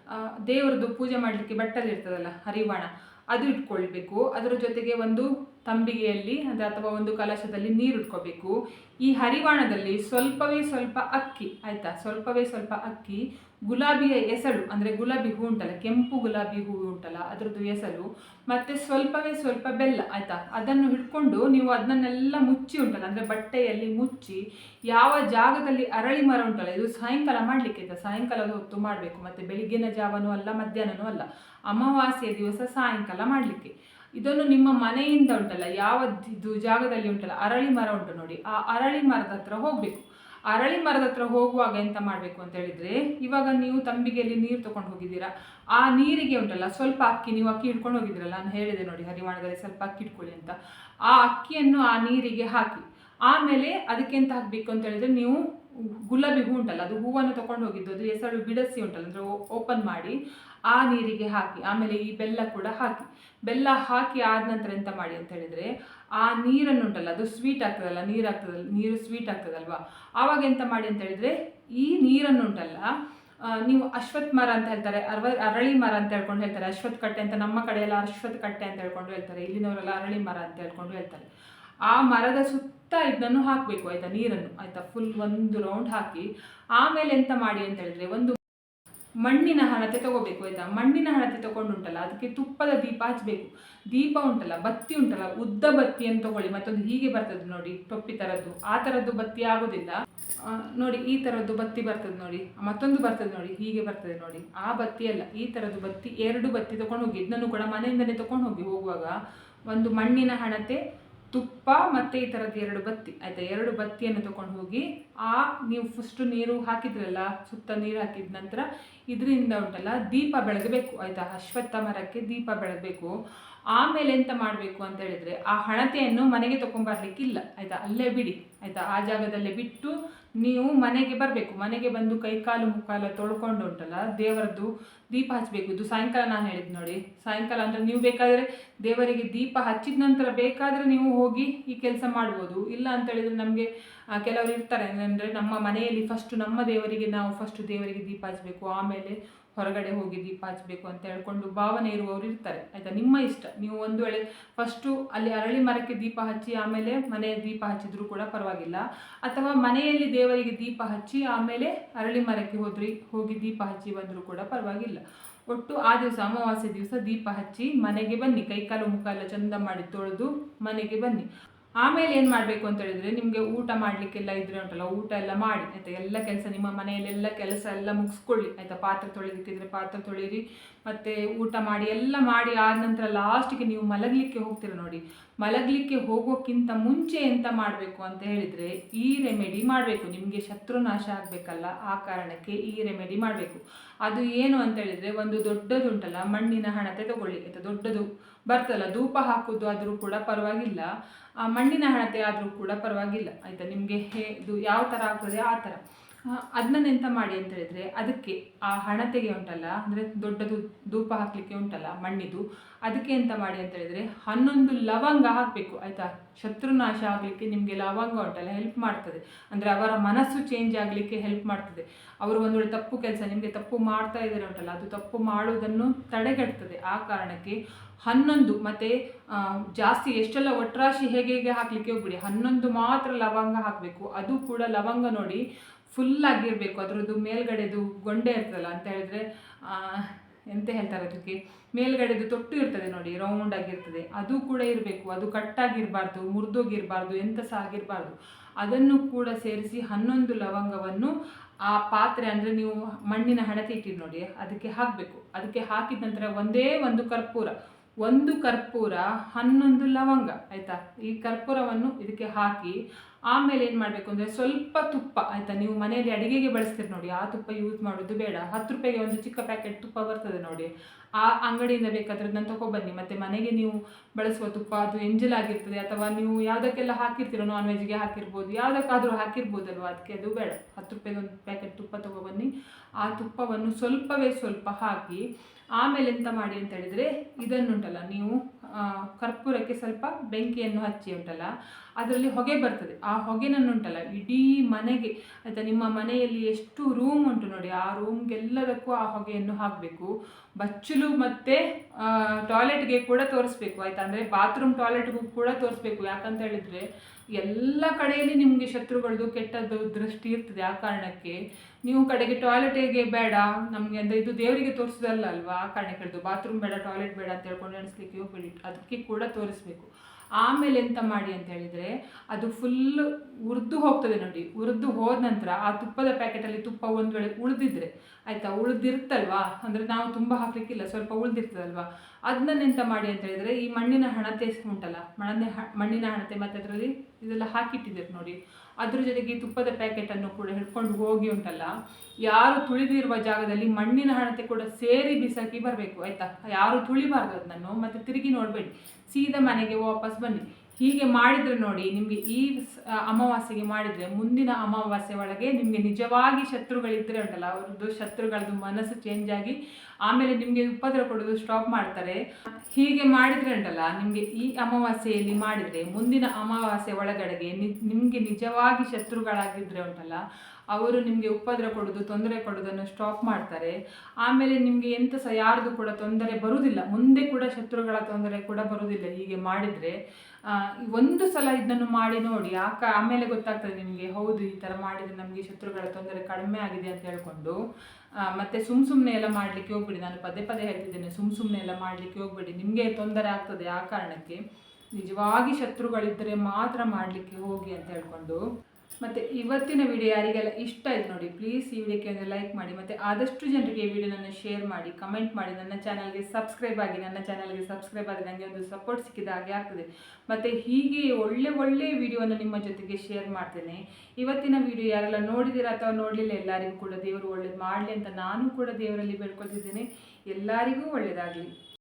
A: ಆ, ದೇವರದ್ದು ಪೂಜೆ ಮಾಡಲಿಕ್ಕೆ ಬಟ್ಟಲು ಇರ್ತದಲ್ಲ ಹರಿವಾಣ ಅದು ಇಟ್ಕೊಳ್ಬೇಕು. ಅದರ ಜೊತೆಗೆ ಒಂದು ತಂಬಿಗೆಯಲ್ಲಿ ಅಥವಾ ಒಂದು ಕಲಶದಲ್ಲಿ ನೀರು ಇಟ್ಕೋಬೇಕು ಈ ಹರಿವಾಣದಲ್ಲಿ ಸ್ವಲ್ಪವೇ ಸ್ವಲ್ಪ ಅಕ್ಕಿ ಆಯ್ತಾ? ಸ್ವಲ್ಪವೇ ಸ್ವಲ್ಪ ಅಕ್ಕಿ ಗುಲಾಬಿಯ ಎಸಳು, ಅಂದರೆ ಗುಲಾಬಿ ಹೂ ಉಂಟಲ್ಲ, ಕೆಂಪು ಗುಲಾಬಿ ಹೂ ಉಂಟಲ್ಲ, ಅದರದ್ದು ಎಸಳು, ಮತ್ತೆ ಸ್ವಲ್ಪವೇ ಸ್ವಲ್ಪ ಬೆಲ್ಲ, ಆಯ್ತಾ? ಅದನ್ನು ಹಿಡ್ಕೊಂಡು ನೀವು ಅದನ್ನೆಲ್ಲ ಮುಚ್ಚಿ ಉಂಟಲ್ಲ, ಅಂದರೆ ಬಟ್ಟೆಯಲ್ಲಿ ಮುಚ್ಚಿ ಯಾವ ಜಾಗದಲ್ಲಿ ಅರಳಿ ಮರ ಉಂಟಲ್ಲ, ಇದು ಸಾಯಂಕಾಲ ಮಾಡಲಿಕ್ಕೆ ಆಯ್ತಾ? ಸಾಯಂಕಾಲದ ಹೊತ್ತು ಮಾಡಬೇಕು, ಮತ್ತೆ ಬೆಳಿಗ್ಗಿನ ಜಾವನೂ ಅಲ್ಲ, ಮಧ್ಯಾಹ್ನನೂ ಅಲ್ಲ, ಅಮಾವಾಸ್ಯ ದಿವಸ ಸಾಯಂಕಾಲ ಮಾಡಲಿಕ್ಕೆ. ಇದನ್ನು ನಿಮ್ಮ ಮನೆಯಿಂದ ಉಂಟಲ್ಲ, ಯಾವ ಇದು ಜಾಗದಲ್ಲಿ ಉಂಟಲ್ಲ, ಅರಳಿ ಮರ ಉಂಟು ನೋಡಿ, ಆ ಅರಳಿ ಮರದ ಹತ್ರ ಹೋಗಬೇಕು. ಅರಳಿ ಮರದ ಹತ್ರ ಹೋಗುವಾಗ ಎಂತ ಮಾಡಬೇಕು ಅಂತ ಹೇಳಿದ್ರೆ, ಇವಾಗ ನೀವು ತಂಬಿಗೆಯಲ್ಲಿ ನೀರು ತಗೊಂಡು ಹೋಗಿದ್ದೀರಾ? ಆ ನೀರಿಗೆ ಉಂಟಲ್ಲ, ಸ್ವಲ್ಪ ಅಕ್ಕಿ ನೀವು ಅಕ್ಕಿ ಇಟ್ಕೊಂಡು ಹೋಗಿದ್ದೀರಲ್ಲ ನಾನು ಹೇಳಿದೆ ನೋಡಿ ಹರಿವಾಣದಲ್ಲಿ ಸ್ವಲ್ಪ ಅಕ್ಕಿ ಇಟ್ಕೊಳ್ಳಿ ಅಂತ. ಆ ಅಕ್ಕಿಯನ್ನು ಆ ನೀರಿಗೆ ಹಾಕಿ, ಆಮೇಲೆ ಅದಕ್ಕೆ ಎಂತ ಹಾಕಬೇಕು ಅಂತ ಹೇಳಿದ್ರೆ ನೀವು ಗುಲಾಬಿ ಹೂ ಉಂಟಲ್ಲ, ಅದು ಹೂವನ್ನು ತಗೊಂಡು ಹೋಗಿದ್ದು ಅದು ಹೆಸರು ಬಿಡಿಸಿ ಉಂಟಲ್ಲ, ಅಂದರೆ ಓಪನ್ ಮಾಡಿ ಆ ನೀರಿಗೆ ಹಾಕಿ, ಆಮೇಲೆ ಈ ಬೆಲ್ಲ ಕೂಡ ಹಾಕಿ. ಬೆಲ್ಲ ಹಾಕಿ ಆದ ನಂತರ ಎಂತ ಮಾಡಿ ಅಂತ ಹೇಳಿದ್ರೆ, ಆ ನೀರನ್ನು ಉಂಟಲ್ಲ ಅದು ಸ್ವೀಟ್ ಆಗ್ತದಲ್ಲ, ನೀರು ಆಗ್ತದಲ್ಲ, ನೀರು ಸ್ವೀಟ್ ಆಗ್ತದಲ್ವಾ? ಆವಾಗ ಎಂತ ಮಾಡಿ ಅಂತ ಹೇಳಿದ್ರೆ, ಈ ನೀರನ್ನು ಉಂಟಲ್ಲ ನೀವು ಅಶ್ವತ್ ಮರ ಅಂತ ಹೇಳ್ತಾರೆ, ಅರವ, ಅರಳಿ ಮರ ಅಂತ ಹೇಳ್ಕೊಂಡು ಹೇಳ್ತಾರೆ. ಅಶ್ವತ್ ಕಟ್ಟೆ ಅಂತ ನಮ್ಮ ಕಡೆ ಎಲ್ಲ ಅಶ್ವತ್ ಕಟ್ಟೆ ಅಂತ ಹೇಳ್ಕೊಂಡು ಹೇಳ್ತಾರೆ. ಇಲ್ಲಿನವರೆಲ್ಲ ಅರಳಿ ಮರ ಅಂತ ಹೇಳ್ಕೊಂಡು ಹೇಳ್ತಾರೆ. ಆ ಮರದ ಸುತ್ತ ಇದನ್ನು ಹಾಕಬೇಕು, ಆಯ್ತಾ? ನೀರನ್ನು, ಆಯ್ತಾ? ಫುಲ್ ಒಂದು ರೌಂಡ್ ಹಾಕಿ. ಆಮೇಲೆ ಎಂತ ಮಾಡಿ ಅಂತ ಹೇಳಿದ್ರೆ, ಒಂದು ಮಣ್ಣಿನ ಹಣತೆ ತಗೋಬೇಕು, ಆಯಿತಾ? ಮಣ್ಣಿನ ಹಣತೆ ತಗೊಂಡುಂಟಲ್ಲ, ಅದಕ್ಕೆ ತುಪ್ಪದ ದೀಪ ಹಚ್ಚಬೇಕು ದೀಪ ಉಂಟಲ್ಲ, ಬತ್ತಿ ಉಂಟಲ್ಲ, ಉದ್ದ ಬತ್ತಿಯನ್ನು ತಗೊಳ್ಳಿ. ಮತ್ತೊಂದು ಹೀಗೆ ಬರ್ತದೆ ನೋಡಿ, ಟೊಪ್ಪಿ ಥರದ್ದು ಆ ಥರದ್ದು ಬತ್ತಿ ಆಗೋದಿಲ್ಲ. ನೋಡಿ, ಈ ಥರದ್ದು ಬತ್ತಿ ಬರ್ತದೆ ನೋಡಿ. ಮತ್ತೊಂದು ಬರ್ತದೆ ನೋಡಿ, ಹೀಗೆ ಬರ್ತದೆ ನೋಡಿ. ಆ ಬತ್ತಿ ಅಲ್ಲ, ಈ ಥರದ್ದು ಬತ್ತಿ, ಎರಡು ಬತ್ತಿ ತಗೊಂಡು ಹೋಗಿ, ಇದನ್ನು ಕೂಡ ಮನೆಯಿಂದಲೇ ತಗೊಂಡು ಹೋಗಿ ಹೋಗುವಾಗ ಒಂದು ಮಣ್ಣಿನ ಹಣತೆ ತುಪ್ಪ ಮತ್ತು ಈ ಥರದ್ದು ಎರಡು ಬತ್ತಿ, ಆಯಿತಾ? ಎರಡು ಬತ್ತಿಯನ್ನು ತಗೊಂಡು ಹೋಗಿ, ಆ ನೀವು ಫಸ್ಟು ನೀರು ಹಾಕಿದ್ರಲ್ಲ, ಸುತ್ತ ನೀರು ಹಾಕಿದ ನಂತರ ಇದರಿಂದ ಉಂಟಲ್ಲ, ದೀಪ ಬೆಳಗಬೇಕು, ಆಯಿತಾ? ಅಶ್ವತ್ಥ ಮರಕ್ಕೆ ದೀಪ ಬೆಳಗಬೇಕು. ಆಮೇಲೆ ಎಂತ ಮಾಡಬೇಕು ಅಂತ ಹೇಳಿದ್ರೆ, ಆ ಹಣತೆಯನ್ನು ಮನೆಗೆ ತಗೊಂಬರ್ಲಿಕ್ಕಿಲ್ಲ ಆಯಿತಾ? ಅಲ್ಲೇ ಬಿಡಿ, ಆಯಿತಾ? ಆ ಜಾಗದಲ್ಲೇ ಬಿಟ್ಟು ನೀವು ಮನೆಗೆ ಬರಬೇಕು. ಮನೆಗೆ ಬಂದು ಕೈಕಾಲು ಮುಖಾಲ ತೊಳ್ಕೊಂಡು ಉಂಟಲ್ಲ, ದೇವರದ್ದು ದೀಪ ಹಚ್ಚಬೇಕು ಇದು ಸಾಯಂಕಾಲ ನಾನು ಹೇಳಿದ್ದು ನೋಡಿ. ಸಾಯಂಕಾಲ ಅಂದರೆ ನೀವು ಬೇಕಾದರೆ ದೇವರಿಗೆ ದೀಪ ಹಚ್ಚಿದ ನಂತರ ಬೇಕಾದರೆ ನೀವು ಹೋಗಿ ಈ ಕೆಲಸ ಮಾಡ್ಬೋದು. ಇಲ್ಲ ಅಂತ ಹೇಳಿದ್ರೆ ನಮಗೆ ಕೆಲವರು ಇರ್ತಾರೆ. ಅಂದರೆ ನಮ್ಮ ಮನೆಯಲ್ಲಿ ಫಸ್ಟು ನಮ್ಮ ದೇವರಿಗೆ ನಾವು ಫಸ್ಟು ದೇವರಿಗೆ ದೀಪ ಹಚ್ಚಬೇಕು ಆಮೇಲೆ ಹೊರಗಡೆ ಹೋಗಿ ದೀಪ ಹಚ್ಚಬೇಕು ಅಂತ ಹೇಳ್ಕೊಂಡು ಭಾವನೆ ಇರುವವರು ಇರ್ತಾರೆ. ಆಯಿತಾ? ನಿಮ್ಮ ಇಷ್ಟ. ನೀವು ಒಂದು ವೇಳೆ ಫಸ್ಟು ಅಲ್ಲಿ ಅರಳಿ ಮರಕ್ಕೆ ದೀಪ ಹಚ್ಚಿ ಆಮೇಲೆ ಮನೆಯ ದೀಪ ಹಚ್ಚಿದ್ರೂ ಕೂಡ ಪರವಾಗಿಲ್ಲ. ಅಥವಾ ಮನೆಯಲ್ಲಿ ದೇವರಿಗೆ ದೀಪ ಹಚ್ಚಿ ಆಮೇಲೆ ಅರಳಿ ಮರಕ್ಕೆ ಹೋದ್ರಿ, ಹೋಗಿ ದೀಪ ಹಚ್ಚಿ ಬಂದರೂ ಕೂಡ ಪರವಾಗಿಲ್ಲ. ಒಟ್ಟು ಆ ದಿವಸ, ಅಮಾವಾಸ್ಯ ದಿವಸ ದೀಪ ಹಚ್ಚಿ ಮನೆಗೆ ಬನ್ನಿ. ಕೈಕಾಲು ಮುಖ ಎಲ್ಲ ಚಂದ ಮಾಡಿ ತೊಳೆದು ಮನೆಗೆ ಬನ್ನಿ. ಆಮೇಲೆ ಏನು ಮಾಡಬೇಕು ಅಂತ ಹೇಳಿದ್ರೆ, ನಿಮಗೆ ಊಟ ಮಾಡಲಿಕ್ಕೆಲ್ಲ ಇದ್ರೆ ಉಂಟಲ್ಲ, ಊಟ ಎಲ್ಲ ಮಾಡಿ, ಆಯಿತಾ? ಎಲ್ಲ ಕೆಲಸ ನಿಮ್ಮ ಮನೆಯಲ್ಲೆಲ್ಲ ಕೆಲಸ ಎಲ್ಲ ಮುಗಿಸ್ಕೊಳ್ಳಿ, ಆಯಿತಾ? ಪಾತ್ರೆ ತೊಳೆದಿಕ್ಕಿದ್ರೆ ಪಾತ್ರೆ ತೊಳೀರಿ ಮತ್ತು ಊಟ ಮಾಡಿ, ಎಲ್ಲ ಮಾಡಿ ಆದ ನಂತರ ಲಾಸ್ಟಿಗೆ ನೀವು ಮಲಗಲಿಕ್ಕೆ ಹೋಗ್ತೀರ ನೋಡಿ. ಮಲಗಲಿಕ್ಕೆ ಹೋಗೋಕ್ಕಿಂತ ಮುಂಚೆ ಎಂತ ಮಾಡಬೇಕು ಅಂತ ಹೇಳಿದರೆ ಈ ರೆಮಿಡಿ ಮಾಡಬೇಕು. ನಿಮಗೆ ಶತ್ರುನಾಶ ಆಗಬೇಕಲ್ಲ, ಆ ಕಾರಣಕ್ಕೆ ಈ ರೆಮಿಡಿ ಮಾಡಬೇಕು. ಅದು ಏನು ಅಂತ ಹೇಳಿದರೆ ಒಂದು ದೊಡ್ಡದುಂಟಲ್ಲ ಮಣ್ಣಿನ ಹಣತೆ ತಗೊಳ್ಳಿ ಆಯಿತಾ ದೊಡ್ಡದು ಬರ್ತಲ್ಲ, ಧೂಪ ಹಾಕೋದು ಆದರೂ ಕೂಡ ಪರವಾಗಿಲ್ಲ. ಆ ಮಣ್ಣಿನ ಹಣತೆ ಆದರೂ ಕೂಡ ಪರವಾಗಿಲ್ಲ. ಆಯಿತಾ? ನಿಮಗೆ ಹೇ, ಇದು ಯಾವ ಥರ ಆಗ್ತದೆ? ಆ ಥರ ಅದನ್ನ ಎಂತ ಮಾಡಿ ಅಂತ ಹೇಳಿದ್ರೆ ಅದಕ್ಕೆ ಆ ಹಣತೆಗೆ ಉಂಟಲ್ಲ, ಅಂದರೆ ದೊಡ್ಡದು ಧೂಪ ಹಾಕಲಿಕ್ಕೆ ಉಂಟಲ್ಲ ಮಣ್ಣಿದು, ಅದಕ್ಕೆ ಎಂತ ಮಾಡಿ ಅಂತ ಹೇಳಿದ್ರೆ ಹನ್ನೊಂದು ಲವಂಗ ಹಾಕಬೇಕು ಶತ್ರು ಶತ್ರುನಾಶ ಆಗಲಿಕ್ಕೆ ನಿಮಗೆ ಲವಂಗ ಉಂಟಲ್ಲ ಹೆಲ್ಪ್ ಮಾಡ್ತದೆ. ಅಂದರೆ ಅವರ ಮನಸ್ಸು ಚೇಂಜ್ ಆಗಲಿಕ್ಕೆ ಹೆಲ್ಪ್ ಮಾಡ್ತದೆ. ಅವರು ಒಂದು ವೇಳೆ ತಪ್ಪು ಕೆಲಸ, ನಿಮಗೆ ತಪ್ಪು ಮಾಡ್ತಾ ಇದ್ದಾರೆ ಉಂಟಲ್ಲ, ಅದು ತಪ್ಪು ಮಾಡುವುದನ್ನು ತಡೆಗಟ್ತದೆ. ಆ ಕಾರಣಕ್ಕೆ ಹನ್ನೊಂದು ಮತ್ತು ಜಾಸ್ತಿ ಎಷ್ಟೆಲ್ಲ ಒಟ್ರಾಶಿ ಹೇಗೆ ಹೇಗೆ ಹಾಕಲಿಕ್ಕೆ ಹೋಗ್ಬಿಡಿ, ಹನ್ನೊಂದು ಮಾತ್ರ ಲವಂಗ ಹಾಕಬೇಕು, ಅದು ಕೂಡ ಲವಂಗ ನೋಡಿ ಫುಲ್ ಆಗಿರಬೇಕು ಅದರದ್ದು ಮೇಲ್ಗಡೆದು ಗೊಂಡೆ ಇರ್ತದಲ್ಲ ಅಂತ ಹೇಳಿದ್ರೆ ಎಂತ ಹೇಳ್ತಾರೆ ಅದಕ್ಕೆ ಮೇಲ್ಗಡೆದು ತೊಟ್ಟು ಇರ್ತದೆ ನೋಡಿ ರೌಂಡ್ ಆಗಿರ್ತದೆ. ಅದು ಕೂಡ ಇರಬೇಕು. ಅದು ಕಟ್ಟಾಗಿರಬಾರ್ದು, ಮುರಿದೋಗಿರಬಾರ್ದು, ಎಂತ ಸಹ ಆಗಿರಬಾರ್ದು. ಅದನ್ನು ಕೂಡ ಸೇರಿಸಿ ಹನ್ನೊಂದು ಲವಂಗವನ್ನು ಆ ಪಾತ್ರೆ, ಅಂದರೆ ನೀವು ಮಣ್ಣಿನ ಹಣತೆ ಇಟ್ಟಿರಿ ನೋಡಿ, ಅದಕ್ಕೆ ಹಾಕಬೇಕು. ಅದಕ್ಕೆ ಹಾಕಿದ ನಂತರ ಒಂದೇ ಒಂದು ಕರ್ಪೂರ. ಒಂದು ಕರ್ಪೂರ, ಹನ್ನೊಂದು ಲವಂಗ, ಆಯಿತಾ? ಈ ಕರ್ಪೂರವನ್ನು ಇದಕ್ಕೆ ಹಾಕಿ, ಆಮೇಲೆ ಏನು ಮಾಡಬೇಕು ಅಂದರೆ ಸ್ವಲ್ಪ ತುಪ್ಪ, ಆಯಿತಾ? ನೀವು ಮನೆಯಲ್ಲಿ ಅಡಿಗೆಗೆ ಬಳಸ್ತೀರಿ ನೋಡಿ, ಆ ತುಪ್ಪ ಯೂಸ್ ಮಾಡೋದು ಬೇಡ. ಹತ್ತು ರೂಪಾಯಿಗೆ ಒಂದು ಚಿಕ್ಕ ಪ್ಯಾಕೆಟ್ ತುಪ್ಪ ಬರ್ತದೆ ನೋಡಿ. ಆ ಅಂಗಡಿಯಿಂದ ಬೇಕಾದ್ರೆ ಅದನ್ನು ತಗೊಬನ್ನಿ. ಮತ್ತು ಮನೆಗೆ ನೀವು ಬಳಸುವ ತುಪ್ಪ, ಅದು ಎಂಜಲ್ ಆಗಿರ್ತದೆ, ಅಥವಾ ನೀವು ಯಾವುದಕ್ಕೆಲ್ಲ ಹಾಕಿರ್ತೀರೋ ನಾನ್ ವೆಜ್ಗೆ ಹಾಕಿರ್ಬೋದು, ಯಾವುದಕ್ಕಾದರೂ ಹಾಕಿರ್ಬೋದಲ್ವ? ಅದಕ್ಕೆ ಅದು ಬೇಡ. ಹತ್ತು ರೂಪಾಯಿಗೆ ಒಂದು ಪ್ಯಾಕೆಟ್ ತುಪ್ಪ ತಗೊಬನ್ನಿ. ಆ ತುಪ್ಪವನ್ನು ಸ್ವಲ್ಪವೇ ಸ್ವಲ್ಪ ಹಾಕಿ ಆಮೇಲೆ ಎಂತ ಮಾಡಿ ಅಂತ ಹೇಳಿದರೆ ಇದನ್ನುಂಟಲ್ಲ, ನೀವು ಕರ್ಪೂರಕ್ಕೆ ಸ್ವಲ್ಪ ಬೆಂಕಿಯನ್ನು ಹಚ್ಚಿ ಉಂಟಲ್ಲ, ಅದರಲ್ಲಿ ಹೊಗೆ ಬರ್ತದೆ. ಆ ಹೊಗೆನನ್ನುಂಟಲ್ಲ, ಇಡೀ ಮನೆಗೆ, ಆಯಿತಾ, ನಿಮ್ಮ ಮನೆಯಲ್ಲಿ ಎಷ್ಟು ರೂಮ್ ಉಂಟು ನೋಡಿ, ಆ ರೂಮ್ಗೆಲ್ಲದಕ್ಕೂ ಆ ಹೊಗೆಯನ್ನು ಹಾಕಬೇಕು. ಬಚ್ಚಲು ಮತ್ತು ಟಾಯ್ಲೆಟ್ಗೆ ಕೂಡ ತೋರಿಸ್ಬೇಕು, ಆಯಿತಾ, ಅಂದರೆ ಬಾತ್ರೂಮ್ ಟಾಯ್ಲೆಟ್ಗೂ ಕೂಡ ತೋರಿಸ್ಬೇಕು, ಯಾಕಂತ ಹೇಳಿದರೆ ಎಲ್ಲ ಕಡೆಯಲ್ಲಿ ನಿಮಗೆ ಶತ್ರುಗಳದ್ದು ಕೆಟ್ಟದ್ದು ದೃಷ್ಟಿ ಇರ್ತದೆ ಆ ಕಾರಣಕ್ಕೆ. ನೀವು ಕಡೆಗೆ ಟಾಯ್ಲೆಟಿಗೆ ಬೇಡ, ನಮಗೆ ಅಂದರೆ ಇದು ದೇವರಿಗೆ ತೋರಿಸೋದಲ್ಲ ಅಲ್ವಾ ಆ ಕಾರಣಕ್ಕೆ ಹೇಳಿದ್ದು ಬಾತ್ರೂಮ್ ಬೇಡ ಟಾಯ್ಲೆಟ್ ಬೇಡ ಅಂತ ಹೇಳ್ಕೊಂಡು ಎಣಿಸ್ಲಿಕ್ಕೆ ಹೋಗ್ಬೇಡಿ. ಅದಕ್ಕೆ ಕೂಡ ತೋರಿಸ್ಬೇಕು. ಆಮೇಲೆ ಎಂತ ಮಾಡಿ ಅಂತ ಹೇಳಿದರೆ, ಅದು ಫುಲ್ ಉರಿದು ಹೋಗ್ತದೆ ನೋಡಿ. ಉರಿದು ಹೋದ ನಂತರ ಆ ತುಪ್ಪದ ಪ್ಯಾಕೆಟಲ್ಲಿ ತುಪ್ಪ ಒಂದು ವೇಳೆ ಉಳಿದಿದ್ರೆ, ಆಯಿತಾ? ಉಳಿದಿರ್ತಲ್ವಾ? ಅಂದರೆ ನಾವು ತುಂಬ ಹಾಕ್ಲಿಕ್ಕಿಲ್ಲ, ಸ್ವಲ್ಪ ಉಳಿದಿರ್ತದಲ್ವಾ? ಅದನ್ನ ಎಂತ ಮಾಡಿ ಅಂತ ಹೇಳಿದರೆ, ಈ ಮಣ್ಣಿನ ಹಣತೆ ಉಂಟಲ್ಲ ಮಣ್ಣಿನ ಮಣ್ಣಿನ ಹಣತೆ ಮತ್ತು ಅದರಲ್ಲಿ ಇದೆಲ್ಲ ಹಾಕಿಟ್ಟಿದ್ದೀರಿ ನೋಡಿ. ಅದ್ರ ಜೊತೆಗೆ ತುಪ್ಪದ ಪ್ಯಾಕೆಟನ್ನು ಕೂಡ ಹಿಡ್ಕೊಂಡು ಹೋಗಿ ಉಂಟಲ್ಲ, ಯಾರು ತುಳಿದಿರುವ ಜಾಗದಲ್ಲಿ ಮಣ್ಣಿನ ಹಣತೆ ಕೂಡ ಸೇರಿ ಬಿಸಾಕಿ ಬರಬೇಕು, ಆಯಿತಾ? ಯಾರು ತುಳಿಬಾರ್ದು ಅದನ್ನು. ಮತ್ತು ತಿರುಗಿ ನೋಡಬೇಡಿ. ಸೀದಾ ಮನೆಗೆ ವಾಪಸ್ ಬನ್ನಿ. ಹೀಗೆ ಮಾಡಿದ್ರೆ ನೋಡಿ, ನಿಮಗೆ ಈ ಅಮಾವಾಸ್ಯೆಗೆ ಮಾಡಿದರೆ ಮುಂದಿನ ಅಮಾವಾಸ್ಯೆ ಒಳಗೆ ನಿಮಗೆ ನಿಜವಾಗಿ ಶತ್ರುಗಳಿದ್ದರೆ ಉಂಟಲ್ಲ, ಅವ್ರದ್ದು ಶತ್ರುಗಳದ್ದು ಮನಸ್ಸು ಚೇಂಜ್ ಆಗಿ ಆಮೇಲೆ ನಿಮಗೆ ಉಪದ್ರ ಕೊಡೋದು ಸ್ಟಾಪ್ ಮಾಡ್ತಾರೆ. ಹೀಗೆ ಮಾಡಿದರೆ ಉಂಟಲ್ಲ, ನಿಮಗೆ ಈ ಅಮಾವಾಸ್ಯೆಯಲ್ಲಿ ಮಾಡಿದರೆ ಮುಂದಿನ ಅಮಾವಾಸ್ಯೆ ಒಳಗಡೆಗೆ ನಿಮಗೆ ನಿಜವಾಗಿ ಶತ್ರುಗಳಾಗಿದ್ದರೆ ಉಂಟಲ್ಲ ಅವರು ನಿಮಗೆ ಉಪದ್ರ ಕೊಡೋದು, ತೊಂದರೆ ಕೊಡೋದನ್ನು ಸ್ಟಾಪ್ ಮಾಡ್ತಾರೆ. ಆಮೇಲೆ ನಿಮಗೆ ಎಂತ ಸಹ ಯಾರ್ದು ಕೂಡ ತೊಂದರೆ ಬರುವುದಿಲ್ಲ ಮುಂದೆ ಕೂಡ ಶತ್ರುಗಳ ತೊಂದರೆ ಕೂಡ ಬರುವುದಿಲ್ಲ ಹೀಗೆ ಮಾಡಿದರೆ. ಒಂದು ಸಲ ಇದನ್ನು ಮಾಡಿ ನೋಡಿ. ಆಕ ಆಮೇಲೆ ಗೊತ್ತಾಗ್ತದೆ ನಿಮಗೆ, ಹೌದು, ಈ ಥರ ಮಾಡಿದರೆ ನಮಗೆ ಶತ್ರುಗಳ ತೊಂದರೆ ಕಡಿಮೆ ಆಗಿದೆ ಅಂತ ಹೇಳ್ಕೊಂಡು. ಮತ್ತೆ ಸುಮ್ ಸುಮ್ಮನೆ ಎಲ್ಲ ಮಾಡಲಿಕ್ಕೆ ಹೋಗ್ಬಿಡಿ. ನಾನು ಪದೇ ಪದೇ ಹೇಳ್ತಿದ್ದೇನೆ, ಸುಮ್ ಸುಮ್ಮನೆ ಎಲ್ಲ ಮಾಡಲಿಕ್ಕೆ ಹೋಗ್ಬೇಡಿ. ನಿಮಗೆ ತೊಂದರೆ ಆಗ್ತದೆ ಆ ಕಾರಣಕ್ಕೆ. ನಿಜವಾಗಿ ಶತ್ರುಗಳಿದ್ದರೆ ಮಾತ್ರ ಮಾಡಲಿಕ್ಕೆ ಹೋಗಿ ಅಂತ ಹೇಳ್ಕೊಂಡು. ಮತ್ತು ಇವತ್ತಿನ ವಿಡಿಯೋ ಯಾರಿಗೆಲ್ಲ ಇಷ್ಟ ಆಯ್ತು ನೋಡಿ ಪ್ಲೀಸ್ ಈ ವಿಡಿಯೋಕ್ಕೆ ಒಂದು ಲೈಕ್ ಮಾಡಿ, ಮತ್ತು ಆದಷ್ಟು ಜನರಿಗೆ ಈ ವಿಡಿಯೋನ ಶೇರ್ ಮಾಡಿ ಕಮೆಂಟ್ ಮಾಡಿ. ನನ್ನ ಚಾನಲ್ಗೆ ಸಬ್ಸ್ಕ್ರೈಬ್ ಆಗಿ, ನನ್ನ ಚಾನಲ್ಗೆ ಸಬ್ಸ್ಕ್ರೈಬ್ ಆಗಿ ನನಗೆ ಒಂದು ಸಪೋರ್ಟ್ ಸಿಕ್ಕಿದ ಹಾಗೆ ಆಗ್ತದೆ. ಮತ್ತು ಹೀಗೆ ಒಳ್ಳೆ ಒಳ್ಳೆ ವಿಡಿಯೋನ ನಿಮ್ಮ ಜೊತೆಗೆ ಶೇರ್ ಮಾಡ್ತೇನೆ. ಇವತ್ತಿನ ವಿಡಿಯೋ ಯಾರೆಲ್ಲ ನೋಡಿದ್ದೀರಾ ಅಥವಾ ನೋಡಲಿಲ್ಲ, ಎಲ್ಲರಿಗೂ ಕೂಡ ದೇವರು ಒಳ್ಳೇದು ಮಾಡಲಿ ಅಂತ ನಾನು ಕೂಡ ದೇವರಲ್ಲಿ ಬೇಡ್ಕೊಳ್ತಿದ್ದೇನೆ. ಎಲ್ಲರಿಗೂ ಒಳ್ಳೆಯದಾಗಲಿ